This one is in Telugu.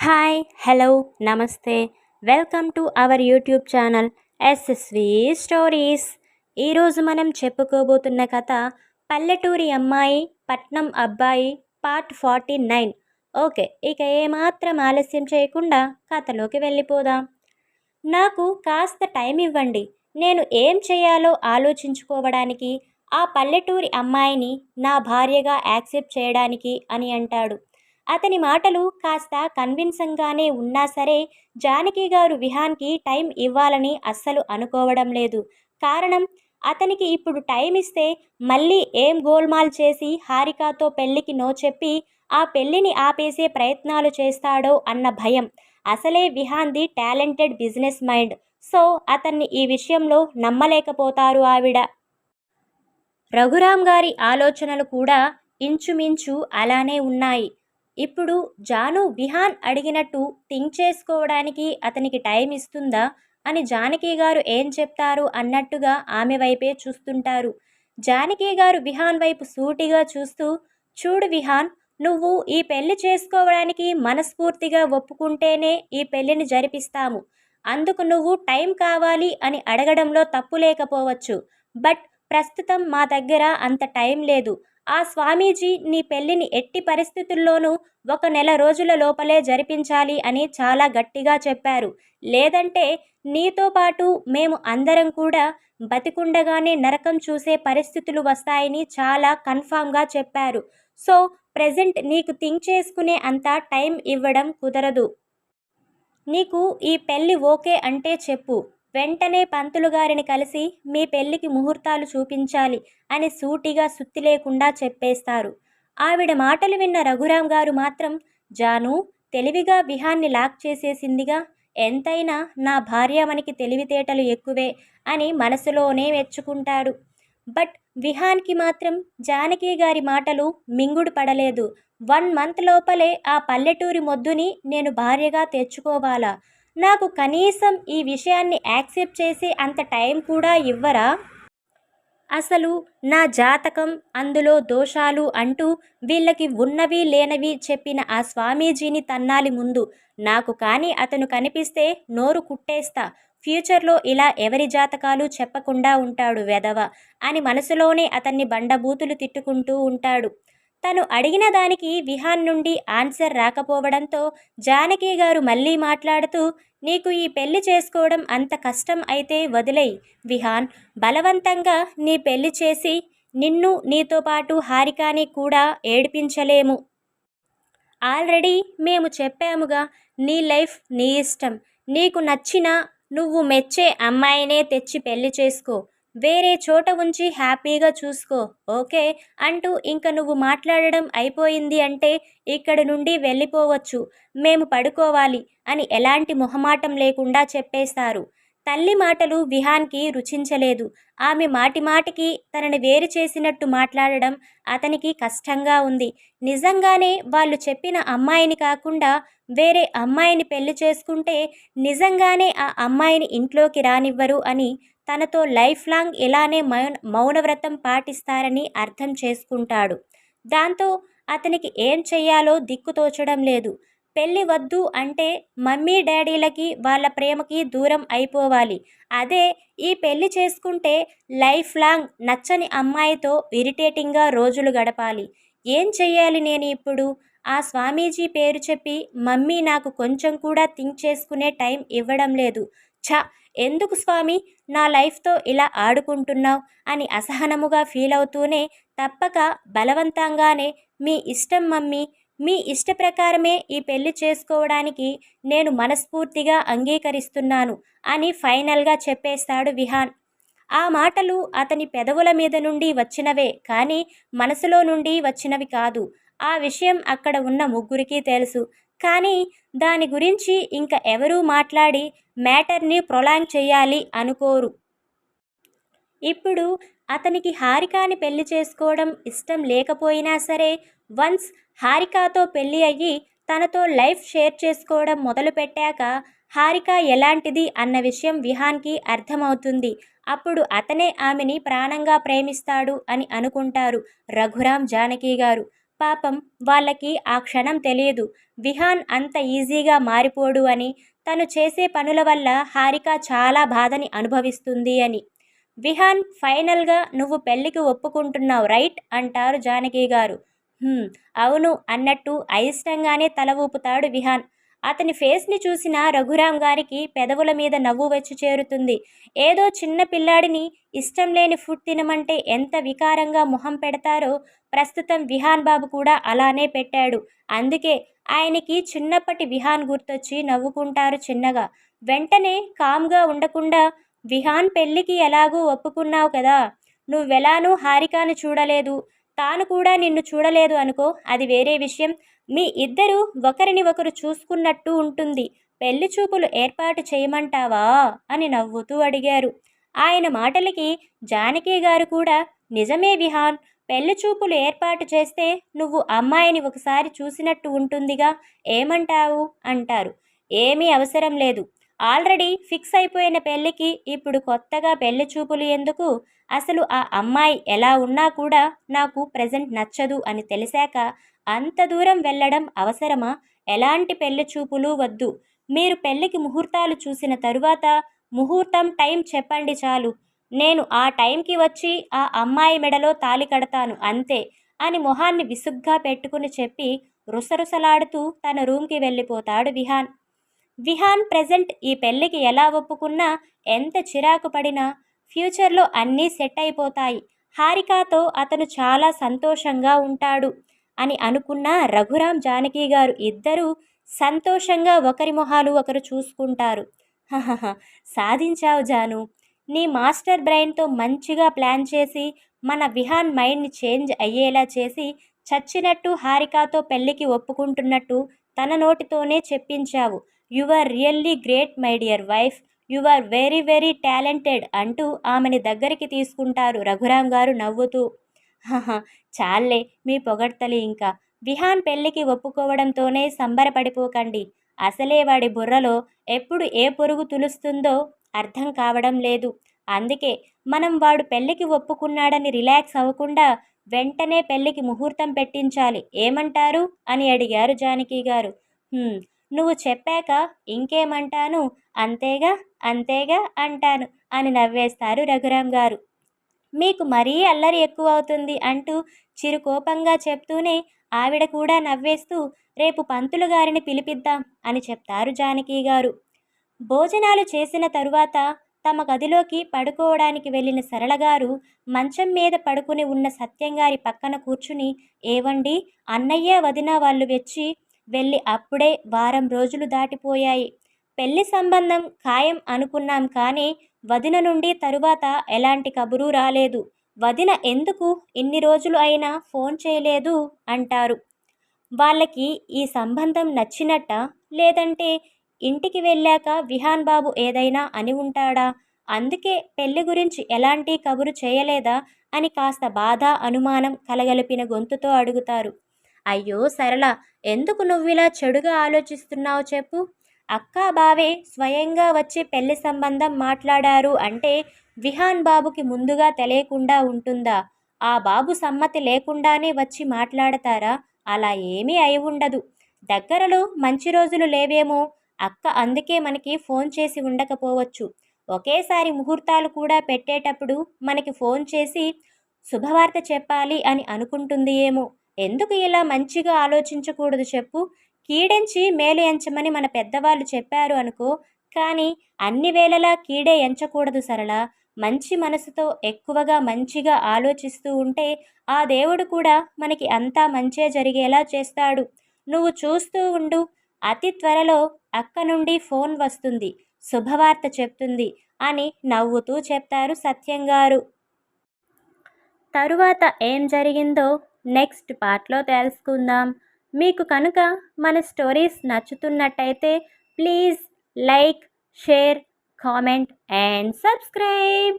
హాయ్ హలో నమస్తే. Welcome to our YouTube channel SSV stories ఈరోజు మనం చెప్పుకోబోతున్న కథ పల్లెటూరి అమ్మాయి పట్నం అబ్బాయి పార్ట్ ఫార్టీ నైన్ ఓకే ఇక ఏమాత్రం ఆలస్యం చేయకుండా కథలోకి వెళ్ళిపోదాం. నాకు కాస్త టైం ఇవ్వండి. నేను ఏం చేయాలో ఆలోచించుకోవడానికి ఆ పల్లెటూరి అమ్మాయిని నా భార్యగా యాక్సెప్ట్ చేయడానికి అని అంటాడు. అతని మాటలు కాస్త కన్విన్సంగానే ఉన్నా సరే జానకి గారు విహాన్కి టైం ఇవ్వాలని అస్సలు అనుకోవడం లేదు. కారణం అతనికి ఇప్పుడు టైం ఇస్తే మళ్ళీ ఏం గోల్మాల్ చేసి హారికాతో పెళ్ళికి నో చెప్పి ఆ పెళ్ళిని ఆపేసే ప్రయత్నాలు చేస్తాడో అన్న భయం. అసలే విహాన్ది టాలెంటెడ్ బిజినెస్ మైండ్. సో అతన్ని ఈ విషయంలో నమ్మలేకపోతారు ఆవిడ. రఘురాం గారి ఆలోచనలు కూడా ఇంచుమించు అలానే ఉన్నాయి. ఇప్పుడు జాను విహాన్ అడిగినట్టు థింక్ చేసుకోవడానికి అతనికి టైం ఇస్తుందా అని జానకి గారు ఏం చెప్తారు అన్నట్టుగా ఆమె వైపే చూస్తుంటారు. జానకి గారు విహాన్ వైపు సూటిగా చూస్తూ చూడు విహాన్ నువ్వు ఈ పెళ్ళి చేసుకోవడానికి మనస్ఫూర్తిగా ఒప్పుకుంటేనే ఈ పెళ్ళిని జరిపిస్తాము. అందుకు నువ్వు టైం కావాలి అని అడగడంలో తప్పు లేకపోవచ్చు. బట్ ప్రస్తుతం మా దగ్గర అంత టైం లేదు. ఆ స్వామీజీ నీ పెళ్ళిని ఎట్టి పరిస్థితుల్లోనూ ఒక నెల రోజుల లోపలే జరిపించాలి అని చాలా గట్టిగా చెప్పారు. లేదంటే నీతో పాటు మేము అందరం కూడా బతికుండగానే నరకం చూసే పరిస్థితులు వస్తాయని చాలా కన్ఫామ్గా చెప్పారు. సో ప్రజెంట్ నీకు థింక్ చేసుకునే అంత టైం ఇవ్వడం కుదరదు. నీకు ఈ పెళ్ళి ఓకే అంటే చెప్పు. వెంటనే పంతులు గారిని కలిసి మీ పెళ్ళికి ముహూర్తాలు చూపించాలి అని సూటిగా సుత్తి లేకుండా చెప్పేస్తారు. ఆవిడ మాటలు విన్న రఘురాం గారు మాత్రం జాను తెలివిగా విహాన్ని లాక్ చేసేసిందిగా ఎంతైనా నా భార్య మనకి తెలివితేటలు ఎక్కువే అని మనసులోనే మెచ్చుకుంటాడు. బట్ విహాన్కి మాత్రం జానకి గారి మాటలు మింగుడు పడలేదు. వన్ మంత్ లోపలే ఆ పల్లెటూరి మొద్దుని నేను భార్యగా తెచ్చుకోవాలా? నాకు కనీసం ఈ విషయాన్ని యాక్సెప్ట్ చేసే అంత టైం కూడా ఇవ్వరా? అసలు నా జాతకం అందులో దోషాలు అంటూ వీళ్ళకి ఉన్నవి లేనవి చెప్పిన ఆ స్వామీజీని తన్నాలి ముందు. నాకు కానీ అతను కనిపిస్తే నోరు కుట్టేస్తా. ఫ్యూచర్లో ఇలా ఎవరి జాతకాలు చెప్పకుండా ఉంటాడు వెధవ అని మనసులోనే అతన్ని బండబూతులు తిట్టుకుంటూ ఉంటాడు. తను అడిగిన దానికి విహాన్ నుండి ఆన్సర్ రాకపోవడంతో జానకి గారు మళ్ళీ మాట్లాడుతూ నీకు ఈ పెళ్ళి చేసుకోవడం అంత కష్టం అయితే వదిలేయి విహాన్. బలవంతంగా నీ పెళ్ళి చేసి నిన్ను నీతో పాటు హారికాని కూడా ఏడిపించలేము. ఆల్రెడీ మేము చెప్పాముగా నీ లైఫ్ నీ ఇష్టం. నీకు నచ్చిన నువ్వు మెచ్చే అమ్మాయినే తెచ్చి పెళ్ళి చేసుకో. వేరే చోట ఉంచి హ్యాపీగా చూసుకో ఓకే? అంటూ ఇంక నువ్వు మాట్లాడడం అయిపోయింది అంటే ఇక్కడ నుండి వెళ్ళిపోవచ్చు. మేము పడుకోవాలి అని ఎలాంటి మొహమాటం లేకుండా చెప్పేస్తారు. తల్లి మాటలు విహాన్కి రుచించలేదు. ఆమె మాటి మాటికి తనని వేరు చేసినట్టు మాట్లాడడం అతనికి కష్టంగా ఉంది. నిజంగానే వాళ్ళు చెప్పిన అమ్మాయిని కాకుండా వేరే అమ్మాయిని పెళ్ళి చేసుకుంటే నిజంగానే ఆ అమ్మాయిని ఇంట్లోకి రానివ్వరు అని తనతో లైఫ్ లాంగ్ ఇలానే మౌన మౌనవ్రతం పాటిస్తారని అర్థం చేసుకుంటాడు. దాంతో అతనికి ఏం చెయ్యాలో దిక్కుతోచడం లేదు. పెళ్ళి వద్దు అంటే మమ్మీ డాడీలకి వాళ్ళ ప్రేమకి దూరం అయిపోవాలి. అదే ఈ పెళ్ళి చేసుకుంటే లైఫ్ లాంగ్ నచ్చని అమ్మాయితో ఇరిటేటింగ్గా రోజులు గడపాలి. ఏం చెయ్యాలి నేను ఇప్పుడు? ఆ స్వామీజీ పేరు చెప్పి మమ్మీ నాకు కొంచెం కూడా థింక్ చేసుకునే టైం ఇవ్వడం లేదు. ఛ! ఎందుకు స్వామి? నా లైఫ్తో ఇలా ఆడుకుంటున్నావు? అని అసహనముగా ఫీల్ అవుతూనే తప్పక బలవంతంగానే మీ ఇష్టం మమ్మీ మీ ఇష్ట ప్రకారమే ఈ పెళ్ళి చేసుకోవడానికి నేను మనస్ఫూర్తిగా అంగీకరిస్తున్నాను అని ఫైనల్గా చెప్పేస్తాడు విహాన్. ఆ మాటలు అతని పెదవుల మీద నుండి వచ్చినవే కానీ మనసులో నుండి వచ్చినవి కాదు. ఆ విషయం అక్కడ ఉన్న ముగ్గురికి తెలుసు. కానీ దాని గురించి ఇంకా ఎవరూ మాట్లాడి మ్యాటర్ని ప్రొలాంగ్ చేయాలి అనుకోరు. ఇప్పుడు అతనికి హారికాని పెళ్ళి చేసుకోవడం ఇష్టం లేకపోయినా సరే వన్స్ హారికాతో పెళ్ళి అయ్యి తనతో లైఫ్ షేర్ చేసుకోవడం మొదలుపెట్టాక హారిక ఎలాంటిది అన్న విషయం విహాన్కి అర్థమవుతుంది. అప్పుడు అతనే ఆమెని ప్రాణంగా ప్రేమిస్తాడు అని అనుకుంటారు రఘురాం జానకి గారు. పాపం వాళ్ళకి ఆ క్షణం తెలియదు. విహాన్ అంత ఈజీగా మారిపోడు అని తను చేసే పనుల వల్ల హారిక చాలా బాధని అనుభవిస్తుంది అని. విహాన్ ఫైనల్గా నువ్వు పెళ్ళికి ఒప్పుకుంటున్నావు రైట్? అంటారు జానకి గారు. అవును అన్నట్టు అయిష్టంగానే తల ఊపుతాడు విహాన్. అతని ఫేస్ని చూసిన రఘురాం గారికి పెదవుల మీద నవ్వు వచ్చి చేరుతుంది. ఏదో చిన్న పిల్లాడిని ఇష్టం లేని ఫుడ్ తినమంటే ఎంత వికారంగా మొహం పెడతారో ప్రస్తుతం విహాన్ బాబు కూడా అలానే పెట్టాడు. అందుకే ఆయనకి చిన్నప్పటి విహాన్ గుర్తొచ్చి నవ్వుకుంటారు చిన్నగా. వెంటనే కామ్గా ఉండకుండా విహాన్ పెళ్ళికి ఎలాగూ ఒప్పుకున్నావు కదా! నువ్వెలానూ హారికాను చూడలేదు. తాను కూడా నిన్ను చూడలేదు అనుకో అది వేరే విషయం. మీ ఇద్దరు ఒకరిని ఒకరు చూసుకున్నట్టు ఉంటుంది. పెళ్ళి చూపులు ఏర్పాటు చేయమంటావా? అని నవ్వుతూ అడిగారు. ఆయన మాటలకి జానకి గారు కూడా నిజమే విహాన్ పెళ్ళి చూపులు ఏర్పాటు చేస్తే నువ్వు అమ్మాయిని ఒకసారి చూసినట్టు ఉంటుందిగా ఏమంటావు? అంటారు. ఏమీ అవసరం లేదు. ఆల్రెడీ ఫిక్స్ అయిపోయిన పెళ్ళికి ఇప్పుడు కొత్తగా పెళ్ళి చూపులు ఎందుకు? అసలు ఆ అమ్మాయి ఎలా ఉన్నా కూడా నాకు ప్రజెంట్ నచ్చదు అని తెలిసాక అంత దూరం వెళ్ళడం అవసరమా? ఎలాంటి పెళ్ళి చూపులు వద్దు. మీరు పెళ్ళికి ముహూర్తాలు చూసిన తరువాత ముహూర్తం టైం చెప్పండి చాలు. నేను ఆ టైంకి వచ్చి ఆ అమ్మాయి మెడలో తాలి కడతాను అంతే అని మొహాన్ని విసుగ్గా పెట్టుకుని చెప్పి రుసరుసలాడుతూ తన రూమ్కి వెళ్ళిపోతాడు విహాన్. విహాన్ ప్రెజెంట్ ఈ పెళ్ళికి ఎలా ఒప్పుకున్నా ఎంత చిరాకు పడినా ఫ్యూచర్లో అన్నీ సెట్ అయిపోతాయి. హారికాతో అతను చాలా సంతోషంగా ఉంటాడు అని అనుకున్న రఘురాం జానకి గారు ఇద్దరూ సంతోషంగా ఒకరి మొహాలు ఒకరు చూసుకుంటారు. సాధించావు జాను. నీ మాస్టర్ బ్రెయిన్తో మంచిగా ప్లాన్ చేసి మన విహాన్ మైండ్ని చేంజ్ అయ్యేలా చేసి చచ్చినట్టు హారికాతో పెళ్ళికి ఒప్పుకుంటున్నట్టు తన నోటితోనే చెప్పించావు. You are really great my dear wife. You are very very talented అంటూ ఆమెని దగ్గరికి తీసుకుంటారు రఘురాం గారు నవ్వుతూ. హహ చాలే మీ పొగడ్తలి ఇంకా. విహాన్ పెళ్ళికి ఒప్పుకోవడంతోనే సంబరపడిపోకండి. అసలే వాడి బుర్రలో ఎప్పుడు ఏ పొరుగు తులుస్తుందో అర్థం కావడం లేదు. అందుకే మనం వాడు పెళ్ళికి ఒప్పుకున్నాడని రిలాక్స్ అవ్వకుండా వెంటనే పెళ్ళికి ముహూర్తం పెట్టించాలి. ఏమంటారు? అని అడిగారు జానకి గారు. నువ్వు చెప్పాక ఇంకేమంటాను? అంతేగా అంతేగా అంటాను అని నవ్వేస్తారు రఘురాం గారు. మీకు మరీ అల్లరి ఎక్కువ అవుతుంది అంటూ చిరుకోపంగా చెప్తూనే ఆవిడ కూడా నవ్వేస్తూ రేపు పంతులు గారిని పిలిపిద్దాం అని చెప్తారు జానకి గారు. భోజనాలు చేసిన తరువాత తమ గదిలోకి పడుకోవడానికి వెళ్ళిన సరళగారు మంచం మీద పడుకుని ఉన్న సత్యంగారి పక్కన కూర్చుని ఏవండి అన్నయ్య వదిన వాళ్ళు వచ్చి వెళ్ళి అప్పుడే వారం రోజులు దాటిపోయాయి. పెళ్ళి సంబంధం ఖాయం అనుకున్నాం కానీ వదిన నుండి తరువాత ఎలాంటి కబురు రాలేదు. వదిన ఎందుకు ఇన్ని రోజులు అయినా ఫోన్ చేయలేదు అంటారు. వాళ్ళకి ఈ సంబంధం నచ్చినట్ట? లేదంటే ఇంటికి వెళ్ళాక విహాన్ బాబు ఏదైనా అని ఉంటాడా? అందుకే పెళ్ళి గురించి ఎలాంటి కబురు చేయలేదా? అని కాస్త బాధ అనుమానం కలగలిపిన గొంతుతో అడుగుతారు. అయ్యో సరళ ఎందుకు నువ్విలా చెడుగా ఆలోచిస్తున్నావు చెప్పు. అక్కా బావే స్వయంగా వచ్చి పెళ్ళి సంబంధం మాట్లాడారు అంటే విహాన్ బాబుకి ముందుగా తెలియకుండా ఉంటుందా? ఆ బాబు సమ్మతి లేకుండానే వచ్చి మాట్లాడతారా? అలా ఏమీ అయి ఉండదు. దగ్గరలో మంచి రోజులు లేవేమో? అక్క అందుకే మనకి ఫోన్ చేసి ఉండకపోవచ్చు. ఒకేసారి ముహూర్తాలు కూడా పెట్టేటప్పుడు మనకి ఫోన్ చేసి శుభవార్త చెప్పాలి అని అనుకుంటుంది ఏమో. ఎందుకు ఇలా మంచిగా ఆలోచించకూడదు చెప్పు? కీడెంచి మేలు ఎంచమని మన పెద్దవాళ్ళు చెప్పారు అనుకో కానీ అన్ని వేళలా కీడే ఎంచకూడదు సరళ. మంచి మనసుతో ఎక్కువగా మంచిగా ఆలోచిస్తూ ఉంటే ఆ దేవుడు కూడా మనకి అంతా మంచే జరిగేలా చేస్తాడు. నువ్వు చూస్తూ ఉండు. అతి త్వరలో అక్క నుండి ఫోన్ వస్తుంది. శుభవార్త చెప్తుంది అని నవ్వుతూ చెప్తారు సత్యం గారు తరువాత ఏం జరిగిందో నెక్స్ట్ పార్ట్లో తెలుసుకుందాం. మీకు కనుక మన stories నచ్చుతున్నట్టయితే please like share comment and subscribe.